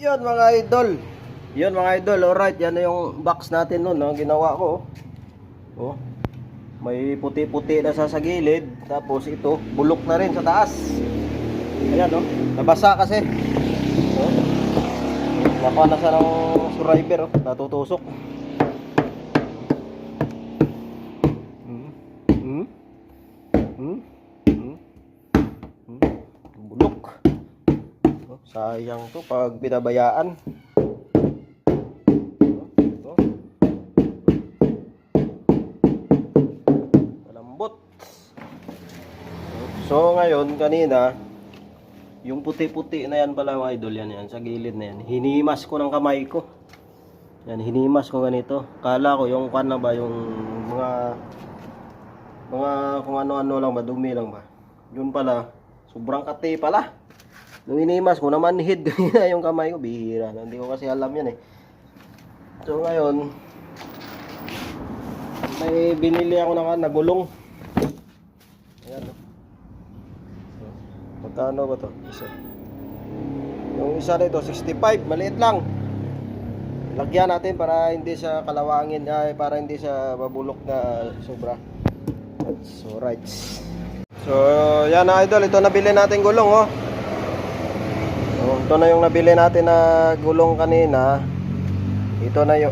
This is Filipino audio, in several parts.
Yun mga idol. Yun mga idol, alright. Yan na yung box natin nun, no? ginawa ko. Oh. May puti-puti na sa gilid. Tapos ito, bulok na rin sa taas. Ayan, no? Nabasa kasi. Oh. Nakuha na sa ng survivor, oh. Natutusok. Hmm? Hmm? Hmm? Hmm? Bulok. Oh, sayang to pag pinabayaan. Oh, oh. Malambot. So ngayon, kanina, yung puti-puti na yan pala mga idol, yan yan, sa gilid na yan. Hinimas ko ng kamay ko. Yan, hinimas ko ganito. Kala ko yung kan ba, yung mga, mga kung ano-ano lang ba, dumi lang ba. Yun pala, sobrang kati pala. Nung hinimas ko, naman hid na yung kamay ko, bihira na. Hindi ko kasi alam yan eh. So ngayon, may binili ako ng ano, nagulong. Ayan. oh. Magkano ba to? Isa. Yung isa nito 65, maliit lang. Lagyan natin para hindi siya kalawangin ay para hindi siya mabulok na sobra. So right. So yan na idol, ito nabili natin gulong oh. Ito na yung nabili natin na gulong kanina. Ito na yung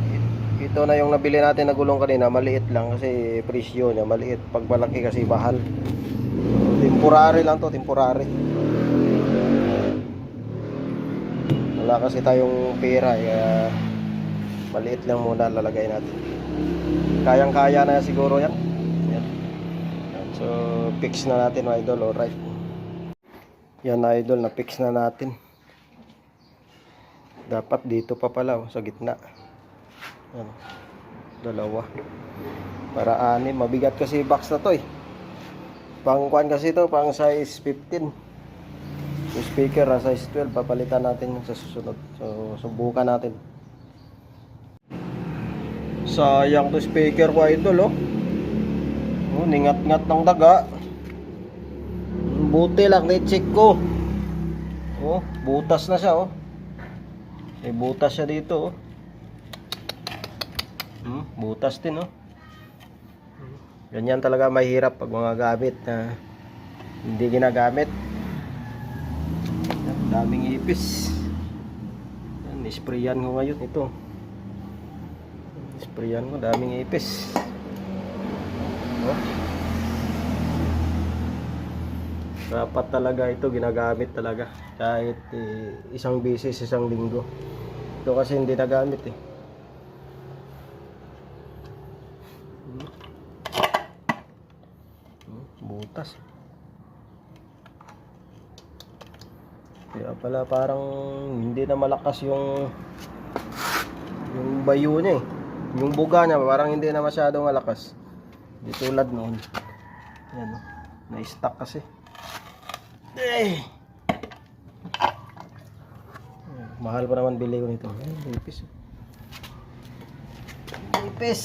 ito na yung nabili natin na gulong kanina, maliit lang kasi presyo niya, maliit. Pag malaki kasi bahal. Temporary lang to, temporary. Wala kasi tayong pera, kaya maliit lang muna lalagay natin. Kayang-kaya na siguro yan. yan. So, fix na natin mga idol, alright. Yan na idol, na-fix na natin. Dapat dito pa pala, oh, sa gitna. Yan. Dalawa. Para anim. Mabigat kasi box na to eh. Pang kuan kasi to, pang size 15. Yung speaker na size 12, papalitan natin sa susunod. So, subukan natin. Sayang to speaker ko idol oh. Oh, ningat-ngat ng daga. Buti lang ni-check ko. Oh, butas na siya oh. May butas siya dito oh. Hmm, butas din oh. Ganyan talaga mahirap pag mga gamit na hindi ginagamit. Daming ipis. Yan, nisprayan ko ngayon ito. Nisprayan ko, daming ipis. Oh. Dapat talaga ito ginagamit talaga. Kahit eh, isang beses, isang linggo. Ito kasi hindi nagamit eh. Hmm, Butas. Kaya pala parang hindi na malakas yung yung bayo niya eh. Yung buga niya parang hindi na masyadong malakas. Di tulad noon. Yan oh. Na-stuck kasi. Eh. Mahal pa naman bili ko nito. Ay, ipis. Ipis.